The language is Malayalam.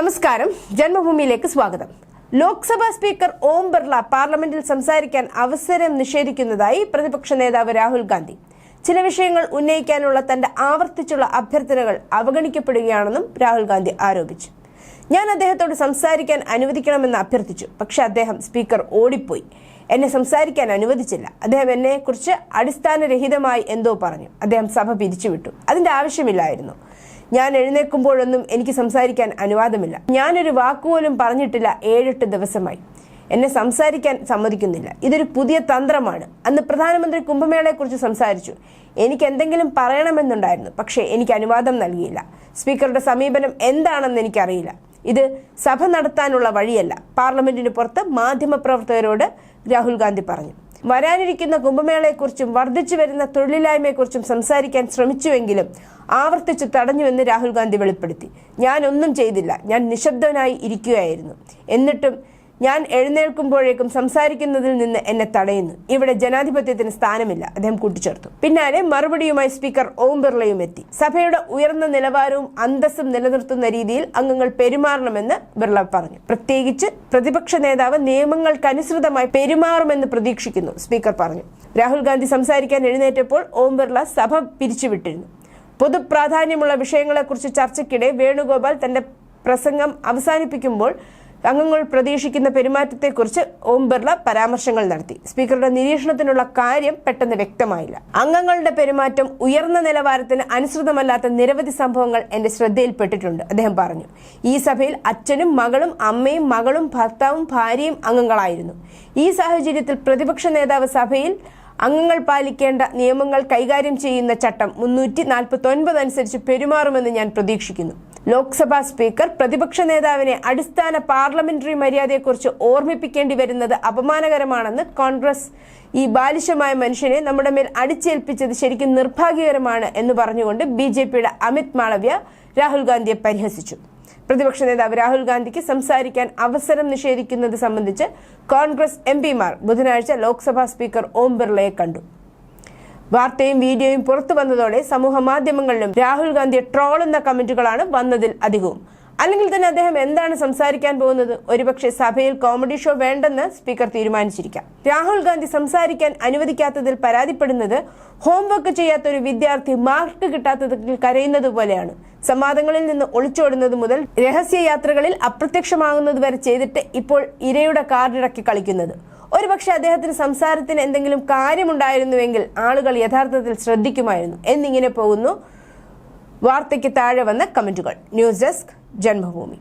നമസ്കാരം. ജന്മഭൂമിയിലേക്ക് സ്വാഗതം. ലോക്സഭാ സ്പീക്കർ ഓം ബിർള പാർലമെന്റിൽ സംസാരിക്കാൻ അവസരം നിഷേധിക്കുന്നതായി പ്രതിപക്ഷ നേതാവ് രാഹുൽ ഗാന്ധി. ചില വിഷയങ്ങൾ ഉന്നയിക്കാനുള്ള തന്റെ ആവർത്തിച്ചുള്ള അഭ്യർത്ഥനകൾ അവഗണിക്കപ്പെടുകയാണെന്നും രാഹുൽ ഗാന്ധി ആരോപിച്ചു. ഞാൻ അദ്ദേഹത്തോട് സംസാരിക്കാൻ അനുവദിക്കണമെന്ന് അഭ്യർത്ഥിച്ചു. പക്ഷേ അദ്ദേഹം സ്പീക്കർ ഓടിപ്പോയി. എന്നെ സംസാരിക്കാൻ അനുവദിച്ചില്ല. അദ്ദേഹം എന്നെ കുറിച്ച് അടിസ്ഥാനരഹിതമായി എന്തോ പറഞ്ഞു. അദ്ദേഹം സഭ പിരിച്ചുവിട്ടു. അതിന്റെ ആവശ്യമില്ലായിരുന്നു. ഞാൻ എഴുന്നേൽക്കുമ്പോഴൊന്നും എനിക്ക് സംസാരിക്കാൻ അനുവാദമില്ല. ഞാനൊരു വാക്കുപോലും പറഞ്ഞിട്ടില്ല ഏഴെട്ട് ദിവസമായി. എന്നെ സംസാരിക്കാൻ സമ്മതിക്കുന്നില്ല. ഇതൊരു പുതിയ തന്ത്രമാണ്. അന്ന് പ്രധാനമന്ത്രി കുംഭമേളയെക്കുറിച്ച് സംസാരിച്ചു. എനിക്ക് എന്തെങ്കിലും പറയണമെന്നുണ്ടായിരുന്നു. പക്ഷേ എനിക്ക് അനുവാദം നൽകിയില്ല. സ്പീക്കറുടെ സമീപനം എന്താണെന്ന് എനിക്കറിയില്ല. ഇത് സഭ നടത്താനുള്ള വഴിയല്ല. പാർലമെന്റിന് പുറത്ത് മാധ്യമപ്രവർത്തകരോട് രാഹുൽ ഗാന്ധി പറഞ്ഞു. വരാനിരിക്കുന്ന കുംഭമേളയെക്കുറിച്ചും വർദ്ധിച്ചു വരുന്ന തൊഴിലില്ലായ്മയെക്കുറിച്ചും സംസാരിക്കാൻ ശ്രമിച്ചുവെങ്കിലും ആവർത്തിച്ച് തടഞ്ഞുവെന്ന് രാഹുൽ ഗാന്ധി വെളിപ്പെടുത്തി. ഞാനൊന്നും ചെയ്തില്ല. ഞാൻ നിശബ്ദനായി ഇരിക്കുകയായിരുന്നു. എന്നിട്ടും ഞാൻ എഴുന്നേൽക്കുമ്പോഴേക്കും സംസാരിക്കുന്നതിൽ നിന്ന് എന്നെ തടയുന്നു. ഇവിടെ ജനാധിപത്യത്തിന് സ്ഥാനമില്ല. അദ്ദേഹം കൂട്ടിച്ചേർത്തു. പിന്നാലെ മറുപടിയുമായി സ്പീക്കർ ഓം ബിർളയും എത്തി. സഭയുടെ ഉയർന്ന നിലവാരവും അന്തസ്സും നിലനിർത്തുന്ന രീതിയിൽ അംഗങ്ങൾ പെരുമാറണമെന്ന് ബിർള പറഞ്ഞു. പ്രത്യേകിച്ച് പ്രതിപക്ഷ നേതാവ് നിയമങ്ങൾക്കനുസൃതമായി പെരുമാറുമെന്ന് പ്രതീക്ഷിക്കുന്നു സ്പീക്കർ പറഞ്ഞു. രാഹുൽ ഗാന്ധി സംസാരിക്കാൻ എഴുന്നേറ്റപ്പോൾ ഓം ബിർള സഭ പിരിച്ചുവിട്ടിരുന്നു. പൊതുപ്രാധാന്യമുള്ള വിഷയങ്ങളെക്കുറിച്ച് ചർച്ചയ്ക്കിടെ വേണുഗോപാൽ തന്റെ പ്രസംഗം അവസാനിപ്പിക്കുമ്പോൾ അംഗങ്ങൾ പ്രതീക്ഷിക്കുന്ന പെരുമാറ്റത്തെക്കുറിച്ച് ഓം ബിർള പരാമർശങ്ങൾ നടത്തി. സ്പീക്കറുടെ നിരീക്ഷണത്തിനുള്ള കാര്യം പെട്ടെന്ന് വ്യക്തമായില്ല. അംഗങ്ങളുടെ പെരുമാറ്റം ഉയർന്ന നിലവാരത്തിന് അനുസൃതമല്ലാത്ത നിരവധി സംഭവങ്ങൾ എന്റെ ശ്രദ്ധയിൽപ്പെട്ടിട്ടുണ്ട് അദ്ദേഹം പറഞ്ഞു. ഈ സഭയിൽ അച്ഛനും മകളും അമ്മയും മകളും ഭർത്താവും ഭാര്യയും അംഗങ്ങളായിരുന്നു. ഈ സാഹചര്യത്തിൽ പ്രതിപക്ഷ നേതാവ് സഭയിൽ അംഗങ്ങൾ പാലിക്കേണ്ട നിയമങ്ങൾ കൈകാര്യം ചെയ്യുന്ന ചട്ടം മുന്നൂറ്റി അനുസരിച്ച് പെരുമാറുമെന്ന് ഞാൻ പ്രതീക്ഷിക്കുന്നു. ലോക്സഭാ സ്പീക്കർ പ്രതിപക്ഷ നേതാവിനെ അടിസ്ഥാന പാർലമെന്ററി മര്യാദയെക്കുറിച്ച് ഓർമ്മിപ്പിക്കേണ്ടി വരുന്നത് അപമാനകരമാണെന്ന് കോൺഗ്രസ് ഈ ബാലിശമായ മനുഷ്യനെ നമ്മുടെ മേൽ അടിച്ചേൽപ്പിച്ചത് ശരിക്കും നിർഭാഗ്യകരമാണ് എന്ന് പറഞ്ഞുകൊണ്ട് ബി ജെ പിയുടെ അമിത് മാളവ്യ രാഹുൽ ഗാന്ധിയെ പരിഹസിച്ചു. പ്രതിപക്ഷ നേതാവ് രാഹുൽ ഗാന്ധിക്ക് സംസാരിക്കാൻ അവസരം നിഷേധിക്കുന്നത് സംബന്ധിച്ച് കോൺഗ്രസ് എം പിമാർ ബുധനാഴ്ച ലോക്സഭാ സ്പീക്കർ ഓം ബിർളയെ കണ്ടു. വാർത്തയും വീഡിയോയും പുറത്തു വന്നതോടെ സമൂഹ മാധ്യമങ്ങളിലും രാഹുൽ ഗാന്ധിയെ ട്രോളുന്ന കമന്റുകളാണ് വന്നതിൽ അധികവും. അല്ലെങ്കിൽ തന്നെ അദ്ദേഹം എന്താണ് സംസാരിക്കാൻ പോകുന്നത്? ഒരുപക്ഷെ സഭയിൽ കോമഡി ഷോ വേണ്ടെന്ന് സ്പീക്കർ തീരുമാനിച്ചിരിക്കാം. രാഹുൽ ഗാന്ധി സംസാരിക്കാൻ അനുവദിക്കാത്തതിൽ പരാതിപ്പെടുന്നത് ഹോംവർക്ക് ചെയ്യാത്ത ഒരു വിദ്യാർത്ഥി മാർക്ക് കിട്ടാത്തതിൽ കരയുന്നത് പോലെയാണ്. സംവാദങ്ങളിൽ നിന്ന് ഒളിച്ചോടുന്നത് മുതൽ രഹസ്യയാത്രകളിൽ അപ്രത്യക്ഷമാകുന്നത് വരെ ചെയ്തിട്ട് ഇപ്പോൾ ഇരയുടെ കാർഡിറക്കി കളിക്കുന്നത്. ഒരുപക്ഷെ അദ്ദേഹത്തിന് സംസാരത്തിന് എന്തെങ്കിലും കാര്യമുണ്ടായിരുന്നുവെങ്കിൽ ആളുകൾ യഥാർത്ഥത്തിൽ ശ്രദ്ധിക്കുമായിരുന്നു. എന്നിങ്ങനെ പോകുന്നു. വാർത്തയ്ക്ക് താഴെ വന്ന കമന്റുകൾ. News desk Janmabhumi.